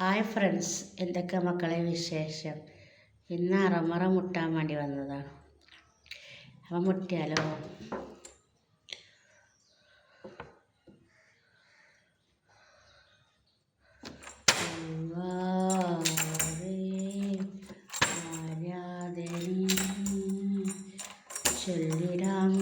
Hi friends എന്തൊക്കെ മക്കളെ വിശേഷം? ഇന്ന് അറമറ മുട്ടാൻ വേണ്ടി വന്നതാണ്. അപ്പം മുട്ടിയാലോ? ചൊല്ലിടാം.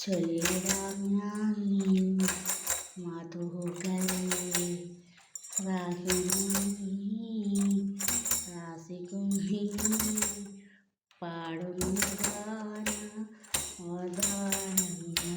ചൊല്ലിടാം ഞാൻ മധുകൾ റാഹിമുനി റാസികുനി പാടുന്നതാന അവതാരങ്ങൾ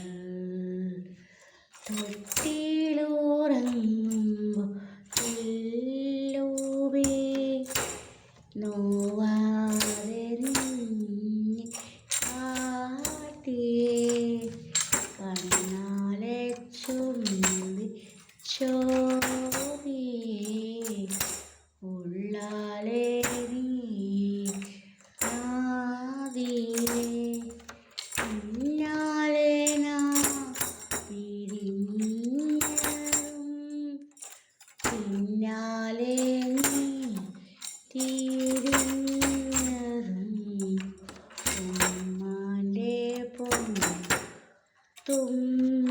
ഉള്ളാലെ നീ ആദിയേ പിന്നാലെ നാം പിരിഞ്ഞതും പിന്നാലെ നീ തിരിഞ്ഞതും ഉമ്മാന്റെ പൊന്നു തുമ്പേ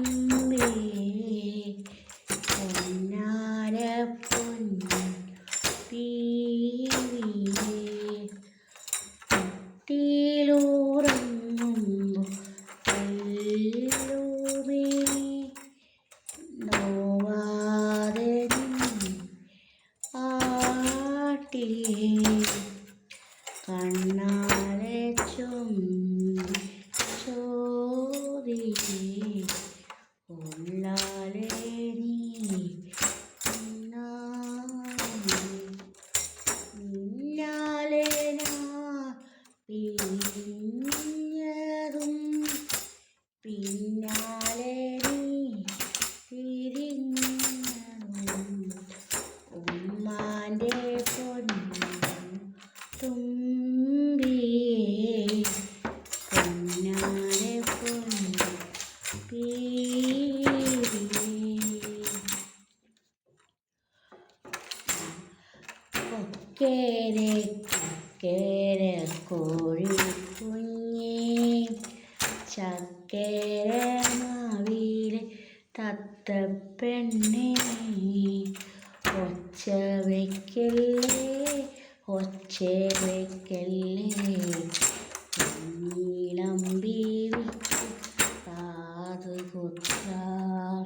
പിരിഞ്ഞതും പിന്നാലെ നീ തിരിഞ്ഞതും ഉമ്മാന്റെ പൊന്നു തുമ്പിയേ. പൊന്നാലെ പൊന്നു പീരിയേ കൊക്കേരെ കൊക്കേരെ കോഴി കുഞ്ഞേ ചക്കേര മാവിലെ തത്തപ്പെണ്ണേ ഒച്ച വയ്ക്കല്ലേ ഒച്ച വയ്ക്കല്ലേ നീളം ബീവിക്ക് കാത് കുത്താൻ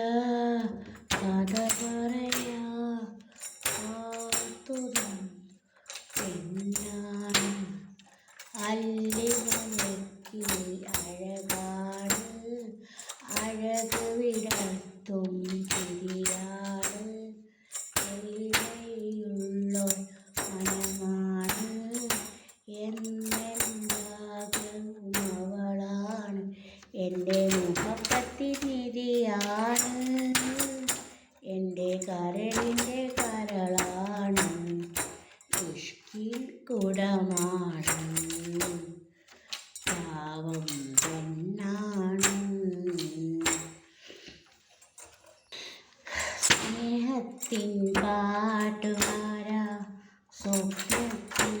പാവം പെണ്ണാണ്. സ്നേഹത്തിൻ പാട്ടുകാരാ സ്വപ്നത്തിൻ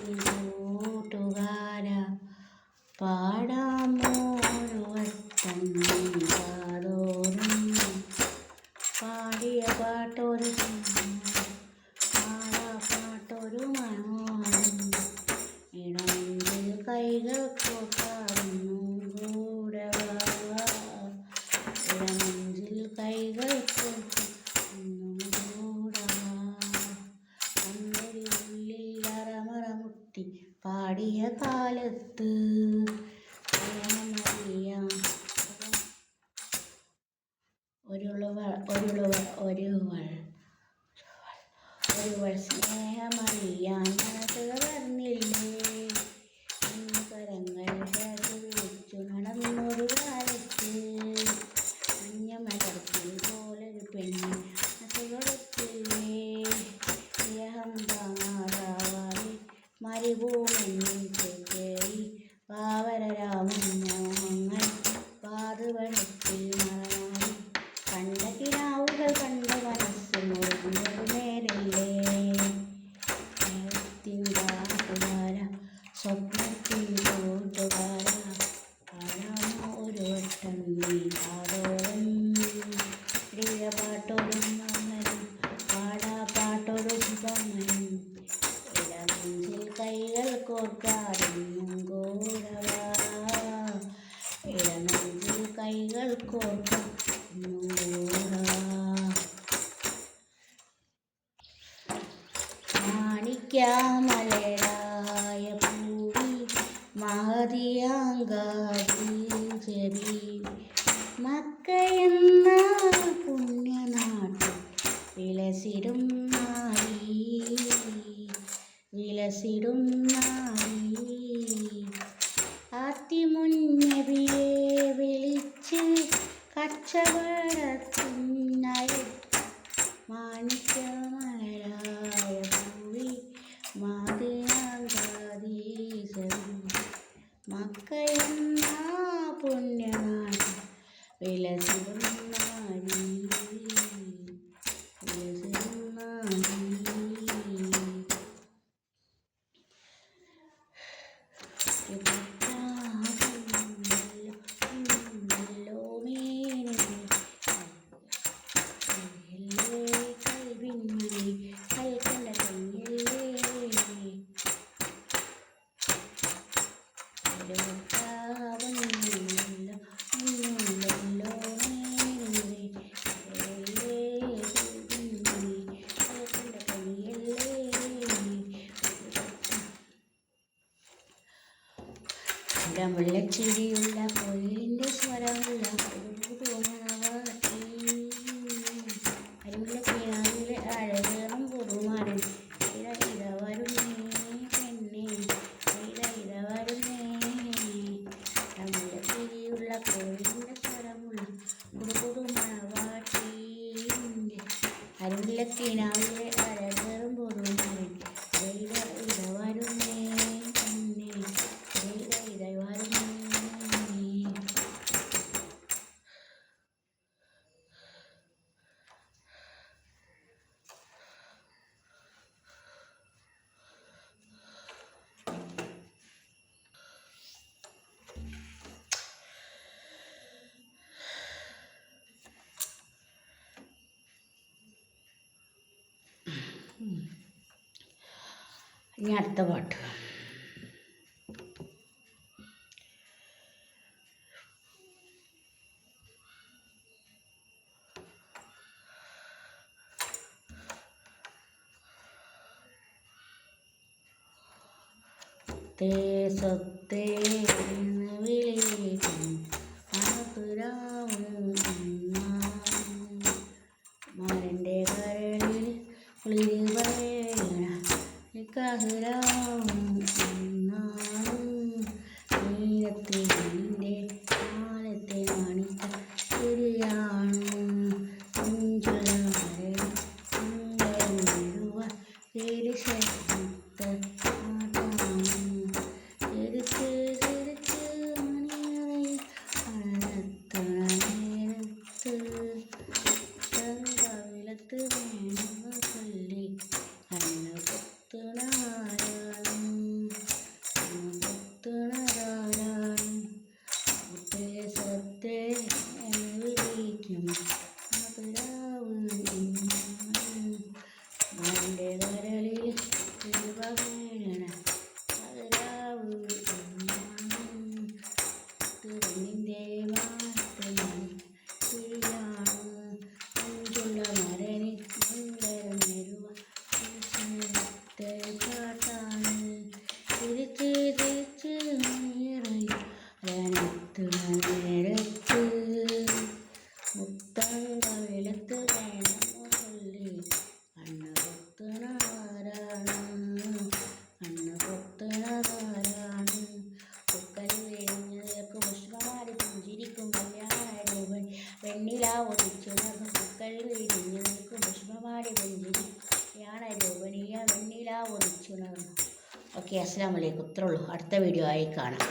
കൂട്ടുകാരാ. പാടാമോ വട്ടം പാടോരം പാടിയ പാട്ടോരം. കുത്തി പാടിയ കാലത്ത്. ഒരുവൾ ഒരുവൾ ഒരുവൾ ഒരുവൾ സ്നേഹമറിയാൻ മനസ്സ് പറഞ്ഞില്ല കമലച്ചിരിയുള്ള കോയിലിന്റെ സ്വരമുള്ള തോന്നണവാട്ടി കരിമില സ്വരമുള്ള ഇനി അടുത്ത പാട്ട്. เค้ ഓക്കെ അസ്സാം വലൈക്കും ഇത്രേ ഉള്ളൂ. അടുത്ത വീഡിയോ ആയി കാണാം.